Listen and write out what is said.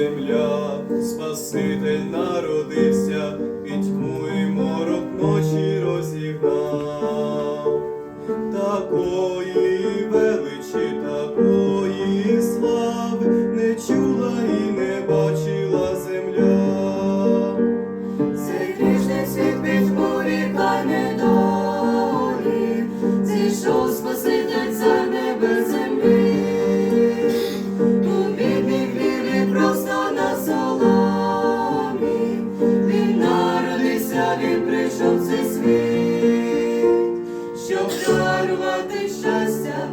земля, Спаситель народився. дарувати щастя.